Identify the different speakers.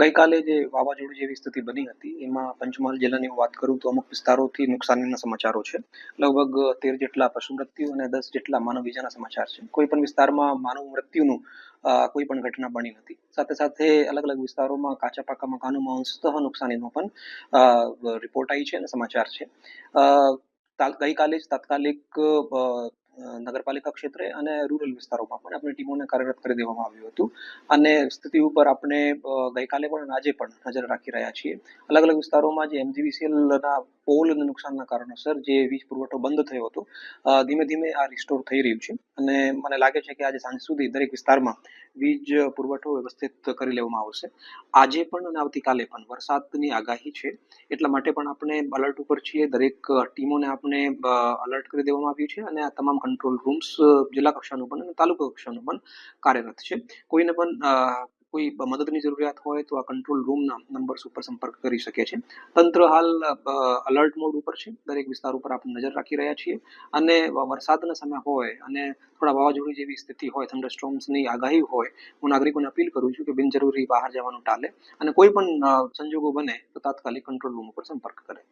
Speaker 1: ગઈકાલે જે વાવાઝોડું જેવી સ્થિતિ બની હતી, એમાં પંચમહાલ જિલ્લાની વાત કરું તો અમુક વિસ્તારોથી નુકસાનીના સમાચારો છે. લગભગ તેર જેટલા પશુ મૃત્યુ અને દસ જેટલા માનવ ઇજાના સમાચાર છે. કોઈ પણ વિસ્તારમાં માનવ મૃત્યુનું કોઈ પણ ઘટના બની નથી. સાથે સાથે અલગ અલગ વિસ્તારોમાં કાચા પાકા મકાનોમાં અંશતઃ નુકસાનીનો પણ રિપોર્ટ આવી છે અને સમાચાર છે. ગઈકાલે જ તાત્કાલિક નગરપાલિકા ક્ષેત્રે અને રૂરલ વિસ્તારોમાં પણ આપણી ટીમોને કાર્યરત કરી દેવામાં આવ્યું હતું. અને સ્થિતિ ઉપર આપણે ગઈકાલે પણ આજે પણ નજર રાખી રહ્યા છીએ. અલગ અલગ વિસ્તારોમાં જે MGVCL પોલ અને નુકસાનના કારણોસર જે વીજ પુરવઠો બંધ થયો હતો ધીમે ધીમે આ રિસ્ટોર થઈ રહ્યું છે. અને મને લાગે છે કે આજે સાંજ સુધી દરેક વિસ્તારમાં વીજ પુરવઠો વ્યવસ્થિત કરી લેવામાં આવશે. આજે પણ અને આવતીકાલે પણ વરસાદની આગાહી છે. એટલા માટે પણ આપણે અલર્ટ ઉપર છીએ. દરેક ટીમોને આપણે અલર્ટ કરી દેવામાં આવ્યું છે અને આ તમામ કંટ્રોલ રૂમ્સ જિલ્લા કક્ષાનું પણ અને તાલુકા કક્ષાનું પણ કાર્યરત છે. કોઈને પણ કોઈ મદદની જરૂરિયાત હોય તો આ કંટ્રોલ રૂમના નંબર્સ ઉપર સંપર્ક કરી શકે છે. તંત્ર હાલ અલર્ટ મોડ ઉપર છે. દરેક વિસ્તાર ઉપર આપણે નજર રાખી રહ્યા છીએ. અને વરસાદના સમય હોય અને થોડા વાવાઝોડું જેવી સ્થિતિ હોય થંડરસ્ટોમ્સની આગાહી હોય, હું નાગરિકોને અપીલ કરું છું કે બિનજરૂરી બહાર જવાનું ટાળે અને કોઈ પણ સંજોગો બને તો તાત્કાલિક કંટ્રોલ રૂમ ઉપર સંપર્ક કરે.